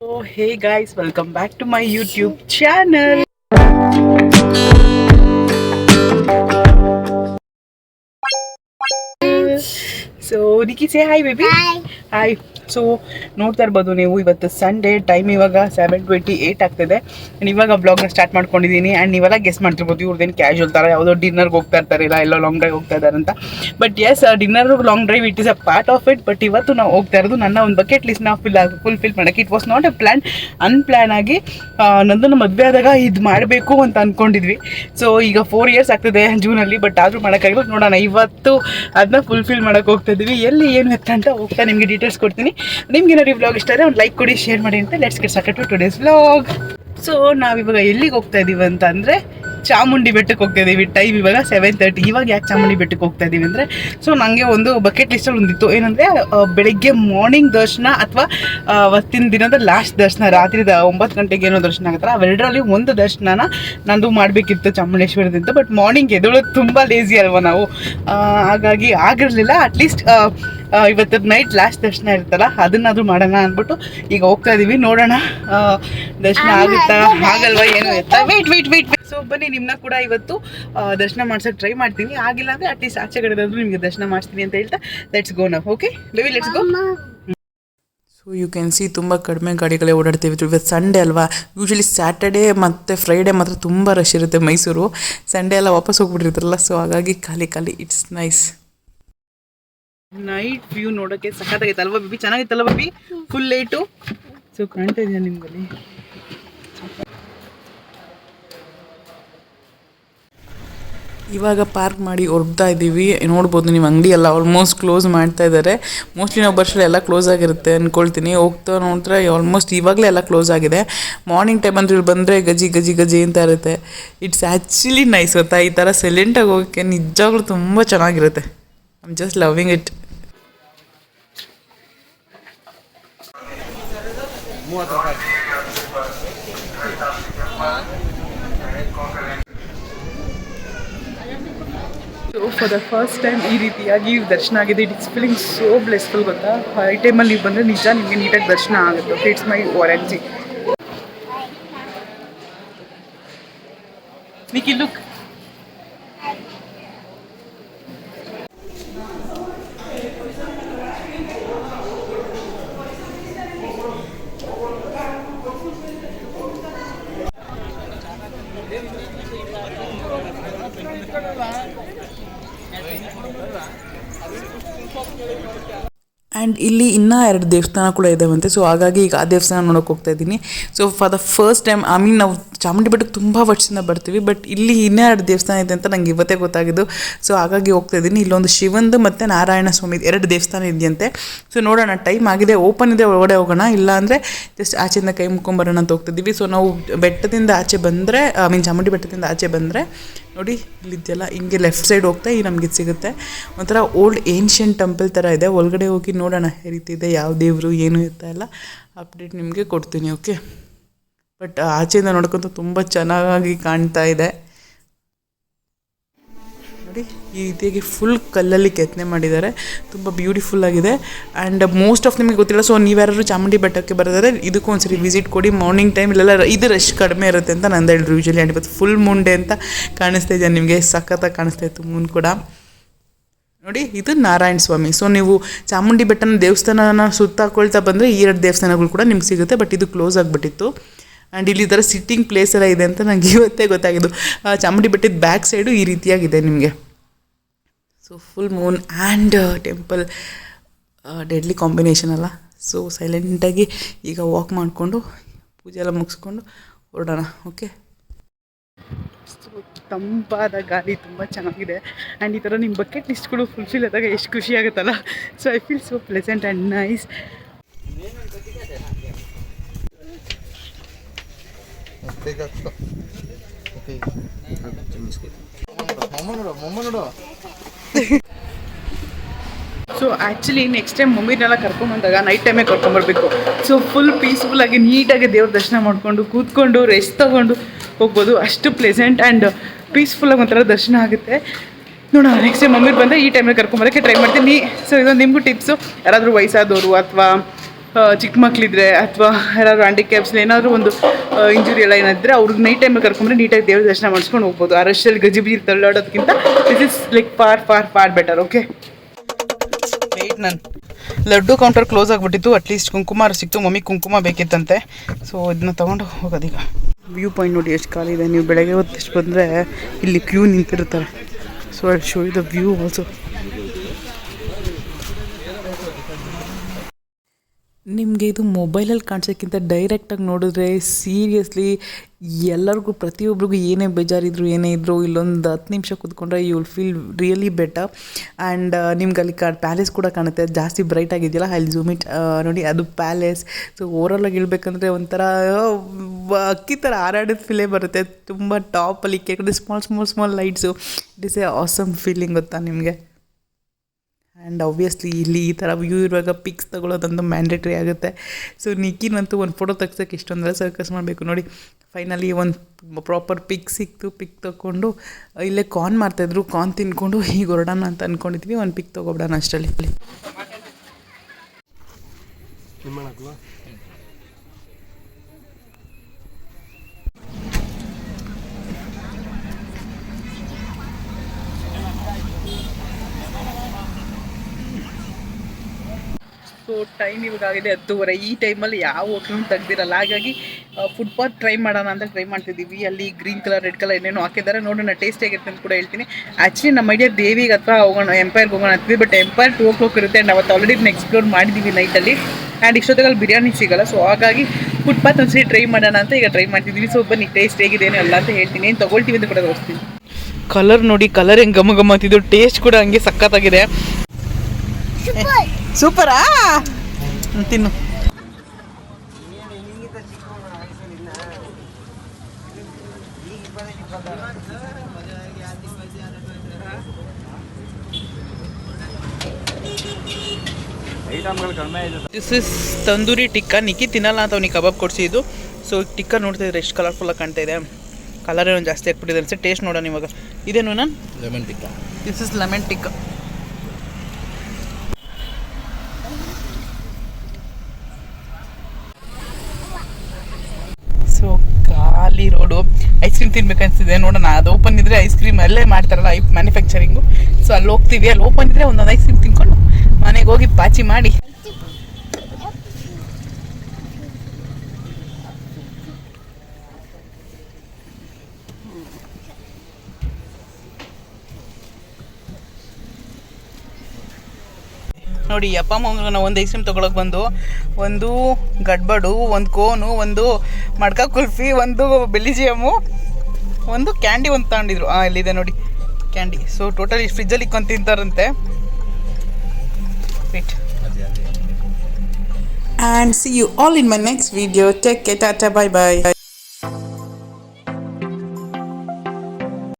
Oh, hey guys, welcome back to my YouTube channel. So, Nikki, say hi, baby. Hi. Hi. So ನೋಡ್ತಾ ಇರ್ಬೋದು ನೀವು ಇವತ್ತು Sunday time ಇವಾಗ seven twenty eight ಆಗ್ತಿದೆ. And ಇವಾಗ ಬ್ಲಾಗ್ನ ಸ್ಟಾರ್ಟ್ ಮಾಡ್ಕೊಂಡಿದ್ದೀನಿ. ಆ್ಯಂಡ್ ನೀವೆಲ್ಲ ಗೆಸ್ ಮಾಡ್ತಿರ್ಬೋದು, ಇವ್ರದ್ದೇನು ಕ್ಯಾಶುವಲ್ ಥರ ಯಾವುದೋ ಡಿನ್ನರ್ಗೆ ಹೋಗ್ತಾ ಇರ್ತಾರೆ ಇಲ್ಲ ಎಲ್ಲೋ ಲಾಂಗ್ ಡ್ರೈವ್ ಹೋಗ್ತಾ ಇದ್ದಾರೆ ಅಂತ. But yes dinner long drive it is a part of it but ಇವತ್ತು ನಾವು ಹೋಗ್ತಾ ಇರೋದು ನನ್ನ ಒಂದು ಬಕೆಟ್ ಲಿಸ್ಟ್ನ ಫಿಲ್ ಆಗಿ ಫುಲ್ಫಿಲ್ ಮಾಡೋಕ್ಕೆ. It was not a plan unplanned ಆಗಿ ನಂದನ್ನು ಮದುವೆ ಆದಾಗ ಇದು ಮಾಡಬೇಕು ಅಂತ ಅಂದ್ಕೊಂಡಿದ್ವಿ ಸೊ ಈಗ ಫೋರ್ ಇಯರ್ಸ್ ಆಗ್ತದೆ ಜೂನಲ್ಲಿ ಬಟ್ ಆದರೂ ಮಾಡೋಕ್ಕಾಗಿಲ್ಲ ನೋಡೋಣ, ಇವತ್ತು ಅದನ್ನ ಫುಲ್ಫಿಲ್ ಮಾಡೋಕ್ಕೆ ಹೋಗ್ತಾ ಇದ್ದೀವಿ. ಎಲ್ಲಿ, ಏನು ಎತ್ತ ಅಂತ ಹೋಗ್ತಾ ನಿಮಗೆ ಡೀಟೇಲ್ಸ್ ಕೊಡ್ತೀನಿ. ನಿಮ್ಗೆ ಏನಾದ್ರು ವ್ಲಾಗ್ ಇಷ್ಟ ಆದರೆ ಒಂದು ಲೈಕ್ ಕೊಡಿ ಶೇರ್ ಮಾಡಿ ಅಂತ let's get started to today's vlog so ನಾವಿವಾಗ ಎಲ್ಲಿಗೆ ಹೋಗ್ತಾ ಇದ್ದೀವಿ ಅಂತ ಚಾಮುಂಡಿ ಬೆಟ್ಟಕ್ಕೆ ಹೋಗ್ತಾ ಇದ್ದೀವಿ ಟೈಮ್ ಇವಾಗ ಸೆವೆನ್ ತರ್ಟಿ ಇವಾಗ ಯಾಕೆ ಚಾಮುಂಡಿ ಬೆಟ್ಟಕ್ಕೆ ಹೋಗ್ತಾ ಇದ್ದೀವಿ ಅಂದರೆ ಸೊ ನನಗೆ ಒಂದು ಬಕೆಟ್ ಲಿಸ್ಟಲ್ಲಿ ಒಂದಿತ್ತು. ಏನಂದರೆ ಬೆಳಗ್ಗೆ ಮಾರ್ನಿಂಗ್ ದರ್ಶನ ಅಥವಾ ಅವತ್ತಿನ ದಿನದ ಲಾಸ್ಟ್ ದರ್ಶನ ರಾತ್ರಿ ಒಂಬತ್ತು ಗಂಟೆಗೆ ಏನೋ ದರ್ಶನ ಆಗುತ್ತಲ್ಲ ಅವೆರಡರಲ್ಲಿ ಒಂದು ದರ್ಶನನ ನಂದು ಮಾಡಬೇಕಿತ್ತು ಚಾಮುಂಡೇಶ್ವರದಿಂದ ಬಟ್ ಮಾರ್ನಿಂಗ್ ಎದ್ದೇಳೋದು ತುಂಬ ಲೇಸಿ ಅಲ್ವಾ ನಾವು? ಹಾಗಾಗಿ ಆಗಿರಲಿಲ್ಲ. ಅಟ್ಲೀಸ್ಟ್ ಇವತ್ತು ನೈಟ್ ಲಾಸ್ಟ್ ದರ್ಶನ ಇರುತ್ತಲ್ಲ ಅದನ್ನಾದ್ರೂ ಮಾಡೋಣ ಅಂದ್ಬಿಟ್ಟು ಈಗ ಹೋಗ್ತಾ ಇದೀವಿ. ನೋಡೋಣ. ದರ್ಶನ ಆಗುತ್ತಾ ಆಗಲ್ವಾ ಏನು ಎತ್ತ ವೇಟ್ ವೇಟ್ ವೇಟ್ ಸೊ ಬನ್ನಿ ನಿಮ್ಮನ್ನ ಕೂಡ ಇವತ್ತು ದರ್ಶನ ಮಾಡ್ಸೋಕೆ ಟ್ರೈ ಮಾಡ್ತೀನಿ. ಆಗಿಲ್ಲ ಅಟ್ ಅಟ್ಲೀಸ್ಟ್ ಆಚೆ ಕಡೆದಾದ್ರೂ ನಿಮಗೆ ದರ್ಶನ ಮಾಡ್ತೀನಿ ಅಂತ ಹೇಳ್ತಾ ಲೆಟ್ಸ್ ಗೋ ನಾವು okay levy let's go so you can see ತುಂಬ ಕಡಿಮೆ ಗಾಡಿಗಳೇ ಓಡಾಡ್ತೀವಿ. ಇವತ್ತು ಸಂಡೇ ಅಲ್ವಾ? ಯೂಶಲಿ ಸ್ಯಾಟರ್ಡೇ ಮತ್ತು ಫ್ರೈಡೇ ಮಾತ್ರ ತುಂಬ ರಶ್ ಇರುತ್ತೆ ಮೈಸೂರು. ಸಂಡೇ ಎಲ್ಲ ವಾಪಸ್ ಹೋಗ್ಬಿಟ್ಟಿರ್ತಾರಲ್ಲ ಸೊ ಹಾಗಾಗಿ ಖಾಲಿ ಖಾಲಿ. ಇಟ್ಸ್ ನೈಸ್ ನೈಟ್ ವ್ಯೂ ನೋಡೋಕ್ಕೆ ಸಖತ್ತಾಗೈತಲ್ವ ಅಲ್ವಾ ಬೇಬಿ? ಚೆನ್ನಾಗಿತ್ತಲ್ವ ಬೇಬಿ? ಫುಲ್ ಲೈಟು ಸೊ ಕಾಣ್ತಾ ಇದೆಯಾ ನಿಮ್ಗಲ್ಲಿ? ಇವಾಗ ಪಾರ್ಕ್ ಮಾಡಿ ಹೊರಡ್ತಾ ಇದ್ದೀವಿ ನೋಡ್ಬೋದು ನೀವು ಅಂಗಡಿ ಎಲ್ಲ ಆಲ್ಮೋಸ್ಟ್ ಕ್ಲೋಸ್ ಮಾಡ್ತಾ ಇದ್ದಾರೆ ಮೋಸ್ಟ್ಲಿ ನಾವು ಬರ್ಷಲ್ಲಿ ಎಲ್ಲ ಕ್ಲೋಸ್ ಆಗಿರುತ್ತೆ ಅಂದ್ಕೊಳ್ತೀನಿ ಹೋಗ್ತಾ ನೋಡಿದ್ರೆ ಆಲ್ಮೋಸ್ಟ್ ಇವಾಗಲೇ ಎಲ್ಲ ಕ್ಲೋಸ್ ಆಗಿದೆ. ಮಾರ್ನಿಂಗ್ ಟೈಮ್ ಅಂದ್ರೆ ಇಲ್ಲಿ ಬಂದರೆ ಗಜಿ ಗಜಿ ಗಜಿ ಅಂತ ಇರುತ್ತೆ. ಇಟ್ಸ್ ಆ್ಯಕ್ಚುಲಿ ನೈಸ್ ಗೊತ್ತಾ? ಈ ಥರ ಸೈಲೆಂಟಾಗಿ ಹೋಗೋಕ್ಕೆ ನಿಜವಾಗ್ಲೂ ತುಂಬ ಚೆನ್ನಾಗಿರುತ್ತೆ. I'm just loving it for the first time ಈ ರೀತಿಯಾಗಿ ದರ್ಶನ ಆಗಿದೆ ಇಟ್ಸ್ ಫೀಲಿಂಗ್ ಸೋ ಬ್ಲೆಸ್ಫುಲ್ ಗೊತ್ತಾ? ಫೈ ಟೈಮಲ್ಲಿ ನೀವು ಬಂದರೆ ನಿಜ ನಿಮಗೆ ನೀಟಾಗಿ ದರ್ಶನ ಆಗುತ್ತೆ. It's my warranty Nikhi look and ಇಲ್ಲಿ ಇನ್ನೂ ಎರಡು ದೇವಸ್ಥಾನ ಕೂಡ ಇದಾವಂತೆ. ಸೊ ಹಾಗಾಗಿ ಈಗ ಆ ದೇವಸ್ಥಾನ ನೋಡೋಕೆ ಹೋಗ್ತಾ ಇದ್ದೀನಿ. So for the first time I mean ನಾವು ಚಾಮುಂಡಿ ಬೆಟ್ಟಕ್ಕೆ ತುಂಬ ವರ್ಷದಿಂದ ಬರ್ತೀವಿ ಬಟ್ ಇಲ್ಲಿ ಎರಡು ದೇವಸ್ಥಾನ ಇದೆ ಅಂತ ನಂಗೆ ಇವತ್ತೇ ಗೊತ್ತಾಗಿದ್ದು. ಸೊ ಹಾಗಾಗಿ ಹೋಗ್ತಾ ಇದ್ದೀನಿ. ಇಲ್ಲೊಂದು ಶಿವಂದು ಮತ್ತು ನಾರಾಯಣ ಸ್ವಾಮಿ ಎರಡು ದೇವಸ್ಥಾನ ಇದೆಯಂತೆ. ಸೊ ನೋಡೋಣ. ಟೈಮ್ ಆಗಿದೆ. ಓಪನ್ ಇದೆ. ಒಳಗಡೆ ಹೋಗೋಣ. ಇಲ್ಲ ಅಂದರೆ ಜಸ್ಟ್ ಆಚೆಯಿಂದ ಕೈ ಮುಕ್ಕೊಂಬರೋಣ ಅಂತ ಹೋಗ್ತಿದ್ದೀವಿ ಸೊ ನಾವು ಬೆಟ್ಟದಿಂದ ಆಚೆ ಬಂದರೆ ಐ ಮೀನ್ ಚಾಮುಂಡಿ ಬೆಟ್ಟದಿಂದ ಆಚೆ ಬಂದರೆ, ನೋಡಿ ಇಲ್ಲಿದೆಯಲ್ಲ ಹಿಂಗೆ ಲೆಫ್ಟ್ ಸೈಡ್ ಹೋಗ್ತಾ ಈ ನಮಗೆ ಸಿಗುತ್ತೆ. ಒಂಥರ ಓಲ್ಡ್ ಏನ್ಷಿಯಂಟ್ ಟೆಂಪಲ್ ಥರ ಇದೆ. ಒಳಗಡೆ ಹೋಗಿ ನೋಡೋಣ. ಯಾವ ರೀತಿ ಇದೆ. ಯಾವ ದೇವರು, ಏನು ಇರ್ತಾ ಇಲ್ಲ. ಅಪ್ಡೇಟ್ ನಿಮಗೆ ಕೊಡ್ತೀನಿ. ಓಕೆ ಬಟ್ ಆಚೆಯಿಂದ ನೋಡ್ಕೊಂತ ತುಂಬ ಚೆನ್ನಾಗಿ ಕಾಣ್ತಾ ಇದೆ. ನೋಡಿ, ಈ ರೀತಿಯಾಗಿ ಫುಲ್ ಕಲ್ಲಲ್ಲಿ ಕೆತ್ತನೆ ಮಾಡಿದ್ದಾರೆ. ತುಂಬ ಬ್ಯೂಟಿಫುಲ್ ಆಗಿದೆ. ಆ್ಯಂಡ್ ಮೋಸ್ಟ್ ಆಫ್ ನಿಮಗೆ ಗೊತ್ತಿಲ್ಲ ಸೊ ನೀವ್ಯಾರು ಚಾಮುಂಡಿ ಬೆಟ್ಟಕ್ಕೆ ಬರೋದಾದ್ರೆ ಇದಕ್ಕೂ ಒಂದ್ಸರಿ ವಿಸಿಟ್ ಕೊಡಿ. ಮಾರ್ನಿಂಗ್ ಟೈಮ್ ಇಲ್ಲೆಲ್ಲ ಇದು ರಶ್ ಕಡಿಮೆ ಇರುತ್ತೆ ಅಂತ ನಂದು ಹೇಳಿದ್ರು ಯೂಶಲಿ ಆ್ಯಂಡ್ ಇವತ್ತು ಫುಲ್ ಮುಂಡೆ ಅಂತ ಕಾಣಿಸ್ತಾ ಇದೆ, ನಿಮಗೆ ಸಖತ್ತಾಗಿ ಕಾಣಿಸ್ತಾ ಇತ್ತು ಮುನ್ ಕೂಡ. ನೋಡಿ, ಇದು ನಾರಾಯಣ ಸ್ವಾಮಿ. ಸೊ ನೀವು ಚಾಮುಂಡಿ ಬೆಟ್ಟನ ದೇವಸ್ಥಾನನ ಸುತ್ತಾಕೊಳ್ತಾ ಬಂದರೆ ಈ ಎರಡು ದೇವಸ್ಥಾನಗಳು ಕೂಡ ನಿಮ್ಗೆ ಸಿಗುತ್ತೆ ಬಟ್ ಇದು ಕ್ಲೋಸ್ ಆಗಿಬಿಟ್ಟಿತ್ತು. ಆ್ಯಂಡ್ ಇಲ್ಲಿ ಥರ ಸಿಟ್ಟಿಂಗ್ ಪ್ಲೇಸ್ ಎಲ್ಲ ಇದೆ ಅಂತ ನನಗೆ ಇವತ್ತೇ ಗೊತ್ತಾಗಿದ್ದು. ಚಾಮುಂಡಿ ಬೆಟ್ಟದ ಬ್ಯಾಕ್ ಸೈಡು ಈ ರೀತಿಯಾಗಿದೆ ನಿಮಗೆ. So full moon and temple deadly combination ಅಲ್ಲ. ಸೊ ಸೈಲೆಂಟಾಗಿ ಈಗ ವಾಕ್ ಮಾಡಿಕೊಂಡು, ಪೂಜೆ ಎಲ್ಲ ಮುಗಿಸ್ಕೊಂಡು ಹೊರಡೋಣ ಓಕೆ ತಂಪಾದ ಗಾಳಿ ತುಂಬ ಚೆನ್ನಾಗಿದೆ. ಆ್ಯಂಡ್ ಈ ಥರ ನಿಮ್ಮ ಬಕೆಟ್ ಲಿಸ್ಟ್ಗಳು ಫುಲ್ಫಿಲ್ ಆದಾಗ ಎಷ್ಟು ಖುಷಿ ಆಗುತ್ತಲ್ಲ. So I feel so pleasant and nice so actually next time ಮಮ್ಮಿನೆಲ್ಲ ಕರ್ಕೊಂಬಂದಾಗ ನೈಟ್ ಟೈಮೇ ಕರ್ಕೊಂಬರ್ಬೇಕು ಸೊ ಫುಲ್ ಪೀಸ್ಫುಲ್ಲಾಗಿ ನೀಟಾಗಿ ದೇವ್ರ ದರ್ಶನ ಮಾಡಿಕೊಂಡು, ಕೂತ್ಕೊಂಡು ರೆಸ್ಟ್ ತಗೊಂಡು ಹೋಗ್ಬೋದು. ಅಷ್ಟು ಪ್ಲೆಸೆಂಟ್ ಆ್ಯಂಡ್ ಪೀಸ್ಫುಲ್ಲಾಗಿ ಒಂಥರ ದರ್ಶನ ಆಗುತ್ತೆ. ನೋಡೋಣ ನೆಕ್ಸ್ಟ್ ಟೈಮ್ ಮಮ್ಮಿ ಬಂದರೆ ಈ ಟೈಮಲ್ಲಿ ಕರ್ಕೊಂಬರೋಕ್ಕೆ ಟ್ರೈ ಮಾಡ್ತೀನಿ. ಸೊ ಇದೊಂದು ನಿಮಗೂ ಟಿಪ್ಸು ಯಾರಾದರೂ ವಯಸ್ಸಾದವರು ಅಥವಾ ಚಿಕ್ಕ ಮಕ್ಕಳಿದ್ರೆ ಅಥವಾ ಯಾರಾದ್ರು ಹ್ಯಾಂಡಿಕ್ಯಾಪ್ಸ್ ಏನಾದರೂ ಒಂದು ಇಂಜುರಿ ಎಲ್ಲ ಏನಾದರೆ ಅವ್ರಿಗೆ ನೈಟ್ ಟೈಮಲ್ಲಿ ಕರ್ಕೊಂಡ್ರೆ ನೀಟಾಗಿ ದೇವ್ರ ದರ್ಶನ ಮಾಡಿಸ್ಕೊಂಡು ಹೋಗ್ಬೋದು. ಆ ರಶಲ್ಲಿ ಗಜಿಬಿಜಿ ತಳ್ಳಾಡೋದಕ್ಕಿಂತ this is like far far far better okay wait ನಾನು ಲಡ್ಡು ಕೌಂಟರ್ ಕ್ಲೋಸ್ ಆಗಿಬಿಟ್ಟಿತ್ತು. ಅಟ್ಲೀಸ್ಟ್ ಕುಂಕುಮ ಸಿಕ್ತು. ಮಮ್ಮಿ ಕುಂಕುಮ ಬೇಕಿತ್ತಂತೆ. ಸೊ ಇದನ್ನ ತೊಗೊಂಡು ಹೋಗೋದೀಗ. ವ್ಯೂ ಪಾಯಿಂಟ್ ನೋಡಿ ಎಷ್ಟು ಖಾಲಿ ಇದೆ. ನೀವು ಬೆಳಗ್ಗೆ ಹೊತ್ತು ಬಂದರೆ ಇಲ್ಲಿ queue ನಿಂತಿರ್ತಾರೆ. So I show the view also ನಿಮಗೆ ಇದು ಮೊಬೈಲಲ್ಲಿ ಕಾಣಿಸೋಕ್ಕಿಂತ ಡೈರೆಕ್ಟಾಗಿ ನೋಡಿದ್ರೆ ಸೀರಿಯಸ್ಲಿ ಎಲ್ಲರಿಗೂ ಪ್ರತಿಯೊಬ್ಬರಿಗೂ ಏನೇ ಬೇಜಾರಿದ್ರು, ಏನೇ ಇದ್ರೂ, ಇಲ್ಲೊಂದು ಹತ್ತು ನಿಮಿಷ ಕೂತ್ಕೊಂಡ್ರೆ you will feel really better and ನಿಮ್ಗೆ ಅಲ್ಲಿ ಕಾ ಪ್ಯಾಲೇಸ್ ಕೂಡ ಕಾಣುತ್ತೆ. ಜಾಸ್ತಿ ಬ್ರೈಟ್ ಆಗಿದೆಯಲ್ಲ ಅಲ್ಲಿ ಝೂಮ್ ಇಟ್ ನೋಡಿ, ಅದು ಪ್ಯಾಲೇಸ್ ಸೊ ಓವರಾಲಾಗಿ ಹೇಳ್ಬೇಕಂದ್ರೆ ಒಂಥರ ಅಕ್ಕಿ ಥರ ಹಾರಾಡಿದ ಫೀಲೇ ಬರುತ್ತೆ. ತುಂಬ ಟಾಪಲ್ಲಿ ಕೇಳಿದ್ರೆ small small small lights it is a awesome feeling ಗೊತ್ತಾ ನಿಮಗೆ? ಆ್ಯಂಡ್ ಆಬ್ವಿಯಸ್ಲಿ ಇಲ್ಲಿ ಈ ಥರ ವ್ಯೂ ಇರುವಾಗ ಪಿಕ್ಸ್ ತಗೊಳ್ಳೋದೊಂದು ಮ್ಯಾಂಡೇಟ್ರಿ ಆಗುತ್ತೆ. ಸೊ ನಿಕ್ಕಿನಂತೂ ಒಂದು ಫೋಟೋ ತೆಗ್ಸೋಕ್ಕೆ ಇಷ್ಟೊಂದೆಲ್ಲ ಸರ್ಕಸ್ ಮಾಡಬೇಕು ನೋಡಿ. ಫೈನಲಿ ಒಂದು ಪ್ರಾಪರ್ ಪಿಕ್ ಸಿಕ್ತು ಪಿಕ್ ತೊಗೊಂಡು ಇಲ್ಲೇ ಕಾನ್ ಮಾಡ್ತಾಯಿದ್ರು ಕಾನ್ ತಿನ್ಕೊಂಡು ಹೀಗೆ ಹೊರಡೋಣ ಅಂತ ಅಂದ್ಕೊಂಡಿದ್ವಿ ಒಂದು ಪಿಕ್ ತೊಗೊಬಿಡೋಣ ಅಷ್ಟರಲ್ಲಿ. ಸೊ ಟೈಮ್ ಇವಾಗ ಆಗಿದೆ ಹತ್ತುವರೆ. ಈ ಟೈಮಲ್ಲಿ ಯಾವ ಹೋಟ್ಲೂ ತೆಗ್ದಿರಲ್ಲ. ಹಾಗಾಗಿ ಫುಟ್ಪಾತ್ ಟ್ರೈ ಮಾಡೋಣ ಅಂತ ಟ್ರೈ ಮಾಡ್ತಿದ್ದೀವಿ. ಅಲ್ಲಿ ಗ್ರೀನ್ ಕಲರ್ ರೆಡ್ ಕಲರ್ ಏನೇನೋ ಹಾಕಿದ್ದಾರೆ. ನೋಡೋಣ ಟೇಸ್ಟ್ ಹೇಗಿರುತ್ತೆ ಅಂತ ಕೂಡ ಹೇಳ್ತೀನಿ. ಆ್ಯಕ್ಚುಲಿ ನಮ್ಮ ಐಡಿಯಾ ದೇವಿಗೆ ಅಥವಾ ಹೋಗೋಣ ಎಂಪೈರ್ಗೆ ಹೋಗೋಣ ಅಂತೀವಿ but Empire two o'clock ಇರುತ್ತೆ ಆ್ಯಂಡ್ ಅವತ್ತು ಆಲ್ರೆಡಿ ಇದನ್ನ ಎಕ್ಸ್ಪ್ಲೋರ್ ಮಾಡಿದ್ದೀವಿ ನೈಟಲ್ಲಿ ಆ್ಯಂಡ್ ಇಷ್ಟೊತ್ತಿಗೆ ಬಿರಿಯಾನಿ ಸಿಗಲ್ಲ. ಸೊ ಹಾಗಾಗಿ ಫುಟ್ಪಾತ್ ಒಂದ್ಸರಿ ಟ್ರೈ ಮಾಡೋಣ ಅಂತ ಈಗ ಟ್ರೈ ಮಾಡ್ತಿದ್ದೀವಿ. ಸೊ ಬನ್ನಿ ಟೇಸ್ಟ್ ಹೇಗಿದೇನೋ ಅಲ್ಲ ಅಂತ ಹೇಳ್ತೀನಿ. ಏನು ತೊಗೊಳ್ತೀವಿ ಅಂತ ಕೂಡ ತೋರಿಸ್ತೀನಿ. ಕಲರ್ ನೋಡಿ ಕಲರ್ ಹೆಂಗೆ ಗಮ ಗಮ ಅಂತಿದ್ದು ಟೇಸ್ಟ್ ಕೂಡ ಹಂಗೆ ಸಖತ್ತಾಗಿದೆ. ಸೂಪರಾ ತಿನ್ನು. This is tandoori tikka. ನಿಕ್ಕಿ ತಿನ್ನಲ್ಲ ಅಂತ ಅವ್ನಿಗೆ ಕಬಾಬ್ ಕೊಡಿಸಿದ್ದು ಸೊ ಟಿಕ್ಕ ನೋಡ್ತಿದ್ರೆ ಎಷ್ಟು ಕಲರ್ಫುಲ್ಲಾಗಿ ಕಾಣ್ತಾ ಇದೆ. ಕಲರ್ ಏನೋ ಜಾಸ್ತಿ ಹಾಕ್ಬಿಟ್ಟಿದೆ ಅನ್ಸುತ್ತೆ. ಟೇಸ್ಟ್ ನೋಡೋಣ ಇವಾಗ. ಇದೇನು ನಾನು lemon tikka. This is lemon tikka so ಖಾಲಿ ರೋಡು ಐಸ್ ಕ್ರೀಮ್ ತಿನ್ಬೇಕನ್ಸಿದೆ ನೋಡೋಣ, ಅದು ಓಪನ್ ಇದ್ರೆ ಐಸ್ ಕ್ರೀಮ್ ಅಲ್ಲೇ ಮಾಡ್ತಾರಲ್ಲ ಐ ಮ್ಯಾನುಫ್ಯಾಕ್ಚರಿಂಗು ಸೊ ಅಲ್ಲಿ ಹೋಗ್ತೀವಿ. ಅಲ್ಲಿ ಓಪನ್ ಇದ್ರೆ ಒಂದೊಂದು ಐಸ್ ಕ್ರೀಮ್ ತಿನ್ಕೊಂಡು ಮನೆಗೆ ಹೋಗಿ ಪಾಚಿ ಮಾಡಿ. ನೋಡಿ ಅಪ್ಪ, ಅಮ್ಮ ಒಂದು ಐಸ್ ಕ್ರೀಮ್ ತೊಗೊಳಕ್ ಬಂದು, ಒಂದು ಗಡ್ಬಡು, ಒಂದು ಕೋನು, ಒಂದು ಮಡ್ಕ ಕುಲ್ಫಿ, ಒಂದು ಬೆಲಿಜಿಯಮು ಒಂದು ಕ್ಯಾಂಡಿ ಒಂದು ತಗೊಂಡಿದ್ರು ಹಾಂ ಇಲ್ಲಿದೆ ನೋಡಿ ಕ್ಯಾಂಡಿ ಸೊ ಟೋಟಲ್ ಈ ಫ್ರಿಜ್ಜಲ್ಲಿ ಇಕ್ಕೊಂಡು ತಿಂತಾರಂತೆ wait And see you all in my next video. Take care. Tata. Bye bye.